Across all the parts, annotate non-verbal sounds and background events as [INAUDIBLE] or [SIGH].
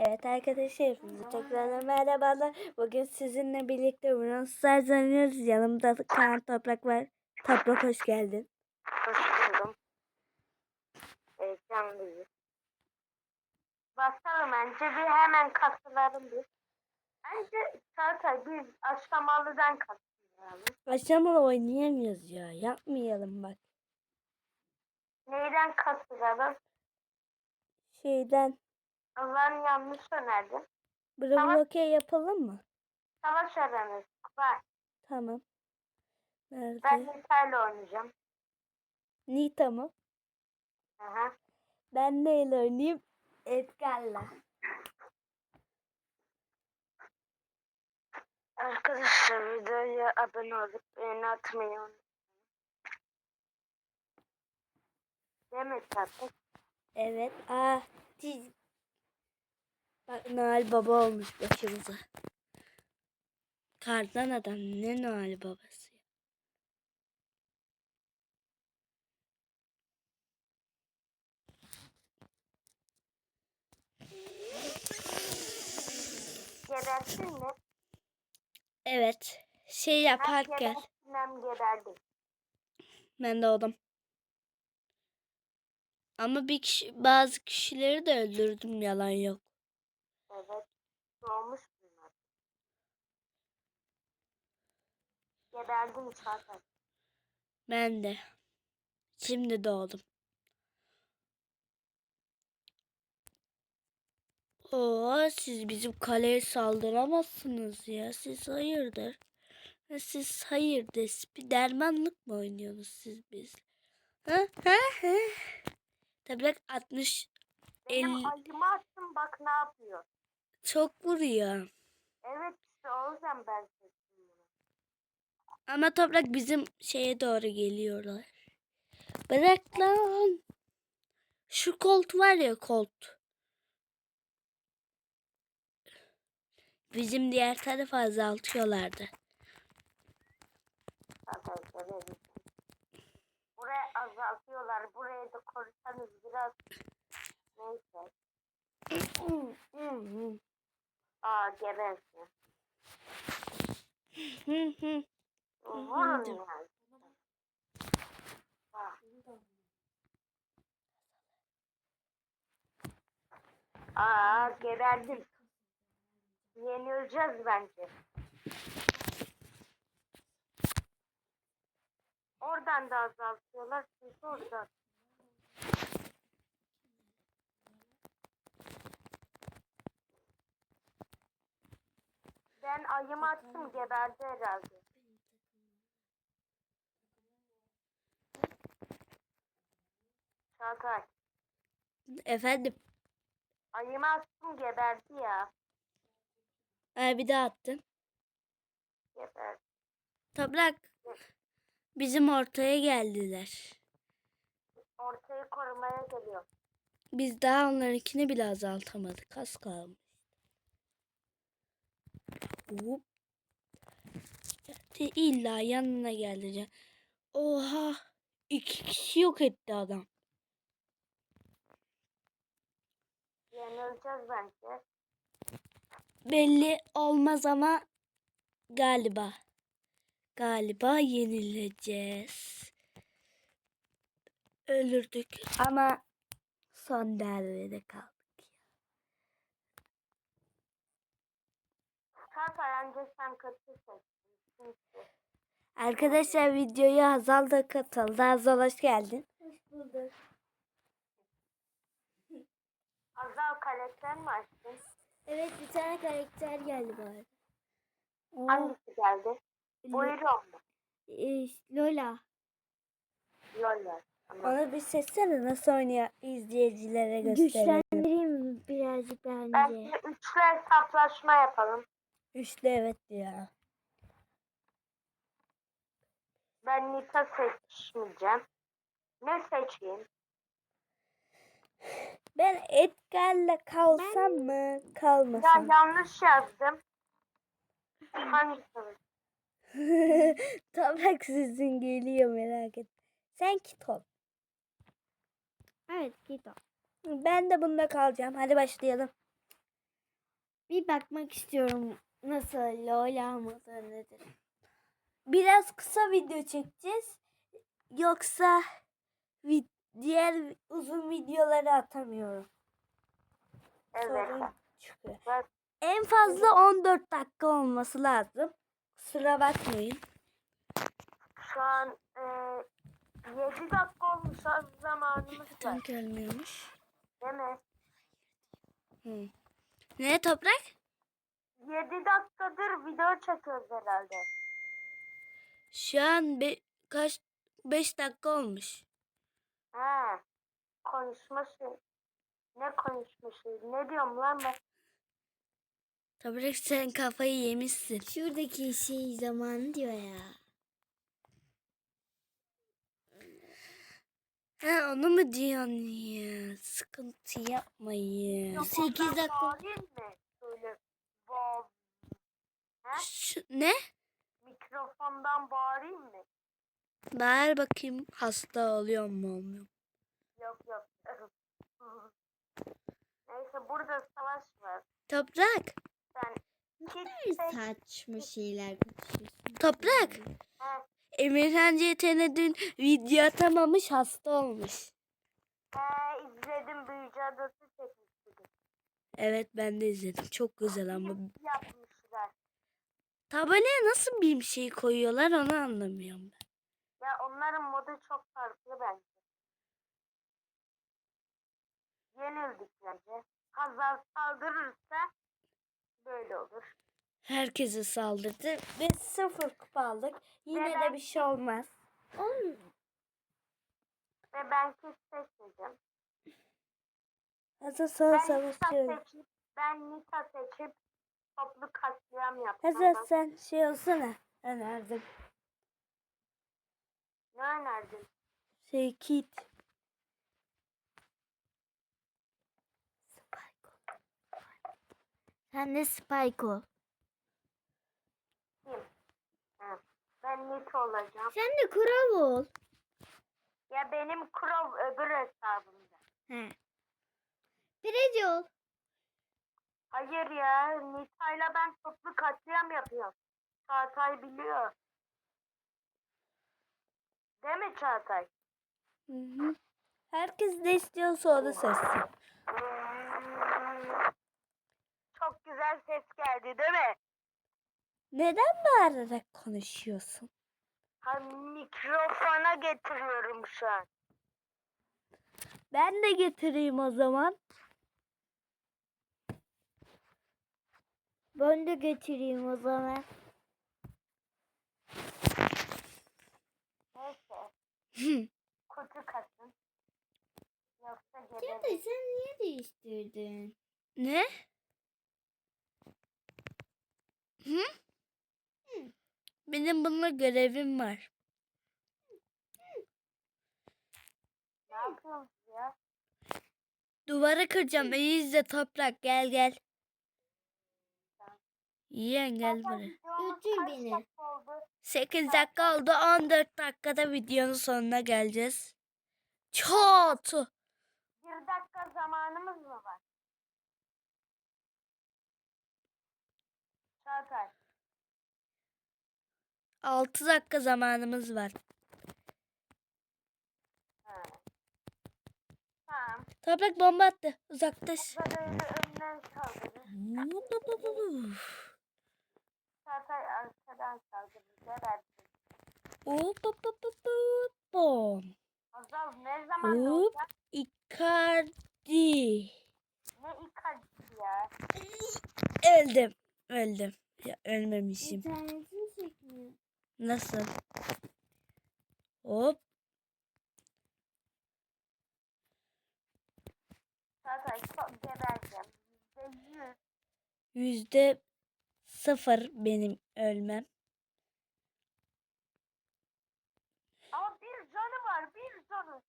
Evet arkadaşlar hepinize tekrardan merhabalar. Bugün sizinle birlikte Brawl Stars oynuyoruz. Yanımda Kaan Toprak var. Toprak hoş geldin. Hoş buldum. Heyecanlıyız. Basalım bence bir hemen katılalım biz. Bence zaten biz aşamalıdan katılalım. Aşamalı oynayamıyoruz ya. Yapmayalım bak. Neyden katılalım? Şeyden Allah'ın yanlış önerdim. bloke yapalım mı? Savaş aranız var. Tamam. Ben Nerede? Nita'yla oynayacağım. Nita mı? Aha. Ben neyle oynayayım? Edgar'la. Arkadaşlar videoya abone olup beğeni atmayı unutmayın. Değil mi tatlım? Evet. Aa, diz. Bak Noel Baba olmuş başımıza. Kardan adam ne Noel babası ya. Gebersin mi? Evet. Şey yaparken hem geberdim. ben doğdum. Ama bir kişi, bazı kişileri de öldürdüm yalan yok. Evet. Doğmuş bunlar. Geberdim zaten. Ben de. Şimdi doğdum. Oo, siz bizim kaleye saldıramazsınız ya. Siz hayırdır? Ha, Siz hayırdır? Spidermanlık mı oynuyorsunuz siz biz? Ha ha ha. Tabii 60 Benim El- ayımı attım bak ne yapıyor. Çok vuruyor. Evet işte o yüzden ben bunu. Ama toprak bizim şeye doğru geliyorlar. Bırak lan. Şu kolt var ya kolt. Bizim diğer tarafı azaltıyorlardı. Buraya azaltıyorlar. Burayı da korusanız biraz neyse. [LAUGHS] Aa gebersin. Hı hı. Vurun yani. Bak. Aa geberdim. Yenileceğiz bence. Oradan da azaltıyorlar. Siz oradan. Ben ayımı attım geberdi herhalde. Çağatay. Efendim. Ayımı attım geberdi ya. Ay bir daha attın. Geberdi. Toprak. Bizim ortaya geldiler. Ortayı korumaya geliyor. Biz daha onlarınkini bile azaltamadık. Az kalmış. Hop. İlla yanına geleceğim. Oha. İki kişi yok etti adam. Yenileceğiz bence. Belli olmaz ama galiba. Galiba yenileceğiz. Ölürdük ama son derbede kaldık. Arkadaşlar videoya Hazal da katıldı. Hazal hoş geldin. Hoş bulduk. Azal karakter mi açtın? Evet bir tane karakter geldi bari. O, Hangisi geldi? Buyurun mu? e, Lola. Lola. Onu bir seçsene nasıl oynuyor izleyicilere gösterelim. Güçlendireyim birazcık bence. Bence üçlü hesaplaşma yapalım. Üçlü evet diyor. Ben Nita seçmeyeceğim. Ne seçeyim? Ben Edgar'la kalsam mı? Ya Kalmasam. yanlış yazdım. Hangisi? [LAUGHS] Toprak sizin geliyor merak et. Sen kit ol. Evet o. Ben de bunda kalacağım. Hadi başlayalım. Bir bakmak istiyorum nasıl Lola mıdır nedir? Biraz kısa video çekeceğiz. Yoksa vi- diğer uzun videoları atamıyorum. Evet. Sorun çıkıyor. Evet. En fazla 14 dakika olması lazım. Kusura bakmayın. Şu an e, 7 dakika olmuş az zamanımız Tam var. gelmiyormuş. Değil mi? Hı. Ne toprak? 7 dakikadır video çekiyoruz herhalde. Şu an be- kaç 5 dakika olmuş. He. Konuşması. Ne konuşması? Ne diyorum lan ben? Toprak sen kafayı yemişsin. Şuradaki şey zamanı diyor ya. Ha onu mu diyorsun ya? Sıkıntı yapmayın. Yok, 8 ondan dakika. bağırayım mı? Bağ- Şu, ne? mikrofondan bağırayım mı? Bağır bakayım hasta oluyor mu olmuyor mu? Yok yok. [LAUGHS] Neyse burada savaş var. Toprak. Sen Ne saçma şeyler konuşuyorsun. Toprak. He, Emirhan CT'ne dün video atamamış hasta olmuş. he, Evet ben de izledim. Çok güzel ama. Film yapmışlar. Tabelaya nasıl bir şey koyuyorlar onu anlamıyorum ben. Ya onların modu çok farklı bence. Yenildik bence. Hazar saldırırsa böyle olur. Herkese saldırdı ve sıfır kupa aldık. Yine de Neden? bir şey olmaz. Ve ben hiç seçmeyeceğim. Hazır sana savaşıyorum. seçip, ben Nita seçip toplu katliam yapacağım. Hazır sen şey olsana. Önerdim. Ne önerdin? Şey kit. Sen de Spike ol. Kim? Ha, Ben Nita olacağım. Sen de Kurov ol. Ya benim Krov öbür hesabımda. He. Birinci ol. Hayır ya Nita'yla ben toplu katliam yapıyorum. Çağatay biliyor. Değil mi Çağatay? Hı hı. Herkes ne istiyorsa onu seçsin. Çok güzel ses geldi değil mi? Neden bağırarak konuşuyorsun? Ha, mikrofona getiriyorum şu an. Ben de getireyim o zaman. Ben de getireyim o zaman. Neyse kutu kasın. Yoksa geberim. sen niye değiştirdin? ne? Hı? Benim bununla görevim var. Ne yapıyoruz ya? Duvarı kıracağım. İyi izle toprak. Gel gel. Yiyen gel buraya. Götür beni. dakika oldu? 8 dakika oldu. 14 dakikada videonun sonuna geleceğiz. Çok. Bir dakika zamanımız mı var? Çağatay. 6 dakika zamanımız var. Ha. Tamam. Toprak bomba attı. Uzaklaş. Önden Çağatay arkadan saldırır. Gebersin. Hop hop hop hop hop. Bom. Azal ne zaman Hop. olacak? Icardi. Ne ikacısı ya? Öldüm. Öldüm. Ya ölmemişim. Çekmiyor. Nasıl? Hop. Çağatay çok gebereceğim. Yüzde yüz. Yüzde sıfır benim ölmem. Ama bir canı var. Bir canı.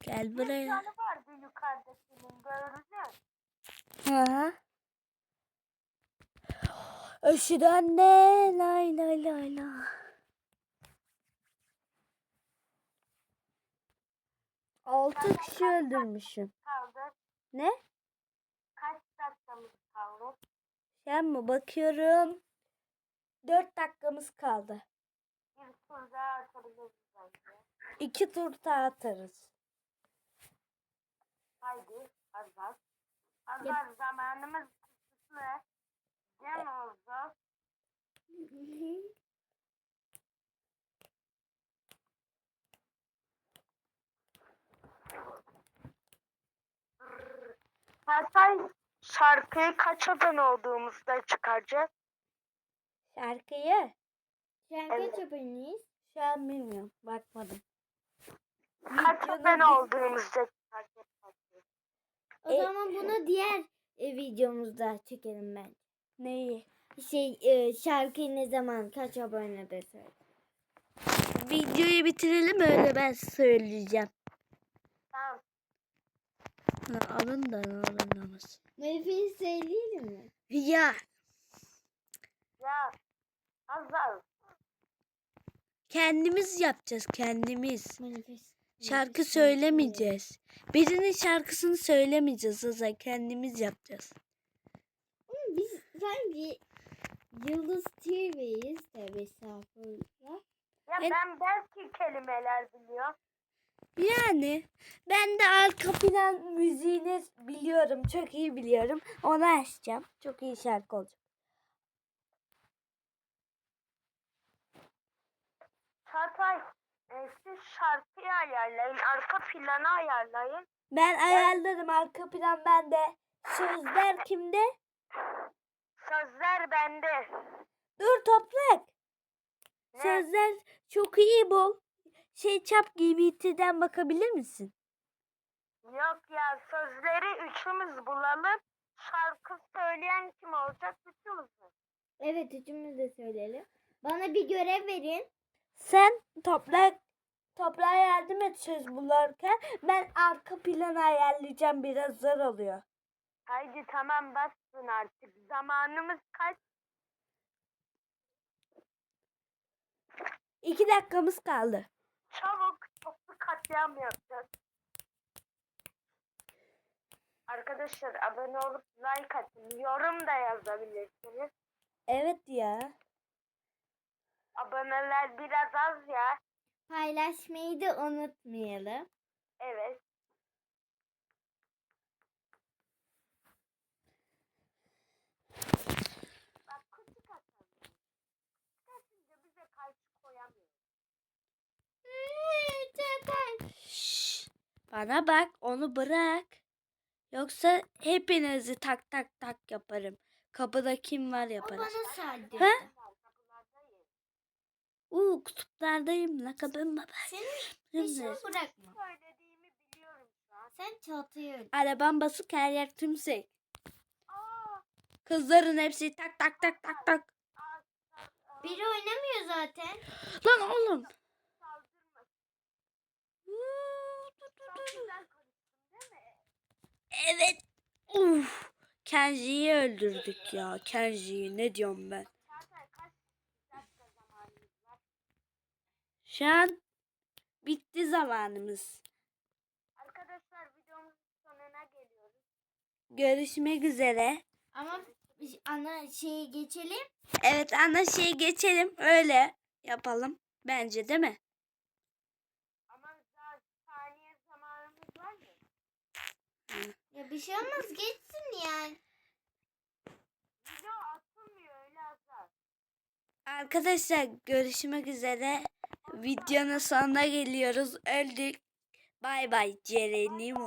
Gel Bir buraya. canı vardı yukarıdakinin. Gördün. Ha. Öşüdü anne. Lay lay lay lay. Altı kişi öldürmüşüm. Ne? Kaç dakikamız kalmış? An mı bakıyorum? 4 dakikamız kaldı. Bir tur daha atabiliriz bence. 2 tur daha atarız. Haydi Azar. Azar zamanımız kısıtlı. Gel oldu. [LAUGHS] Hatay şarkıyı kaç adan olduğumuzda çıkaracak? Şarkıyı an Evet. kaç aboneyiz? şu an bilmiyorum. Bakmadım. Kaç Videonun bir- olduğumuzda çıkaracak? O E- zaman bunu diğer e, videomuzda çekelim ben. Neyi? Şey e, şarkıyı ne zaman kaç abone de söyle. Videoyu bitirelim öyle ben söyleyeceğim. Tamam. Ha, alın da alınamaz. Manifeyi söyleyelim mi? Ya Ya Hazal kendimiz yapacağız kendimiz. Manifest. Şarkı söylemeyeceğiz. Birinin şarkısını söylemeyeceğiz Azar. Kendimiz yapacağız. Biz sanki Yıldız TV'yiz de estağfurullah. ya Ben- ben belki kelimeler biliyorum. Yani ben de arka plan müziğini biliyorum. Çok iyi biliyorum. Onu açacağım. Çok iyi şarkı olacak. Çağatay e, siz şarkıyı ayarlayın, arka planı ayarlayın. Ben ayarladım arka plan bende. Sözler kimde? Sözler bende. Dur toprak. Ne? Sözler çok iyi bul. Şey çap GBT'den bakabilir misin? Yok ya sözleri üçümüz bulalım. Şarkı söyleyen kim olacak? Üçümüz mü? Evet üçümüz de söyleyelim. Bana bir görev verin. Sen toprak toprağa yardım et söz bularken ben arka planı ayarlayacağım biraz zor oluyor. Haydi tamam bassın artık. Zamanımız kaç? İki dakikamız kaldı. Çabuk toplu katliam yapacağız. Arkadaşlar abone olup like atın. Yorum da yazabilirsiniz. Evet ya. Aboneler biraz az ya. Paylaşmayı da unutmayalım. Evet. Bana bak onu bırak. Yoksa hepinizi tak tak tak yaparım. Kapıda kim var O yaparım. bana sadece. Ha? Uuu kutuplardayım la kapıma bak. Senin peşini bırakma. Sen çatıyı öl. Arabam basık her yer tümsek. Kızların hepsi tak tak tak tak tak. Biri oynamıyor zaten. Lan oğlum. saldırma. Çok güzel konuştun değil mi? Evet. Uf. Kenji'yi öldürdük ya. Kenji'yi ne diyorum ben. Çağatay kaç dakika zamanımız var? Şu an bitti zamanımız. Arkadaşlar videomuzun sonuna geliyoruz. Görüşmek üzere. Ama ana şeye geçelim. Evet ana şey geçelim. Öyle yapalım. Bence değil mi? Ama daha saniye zamanımız var mı? Ya bir şey olmaz geçsin yani. Video atılmıyor öyle azar. Arkadaşlar görüşmek üzere. Videonun sonuna geliyoruz. Öldük. Bay bay Cerenimo.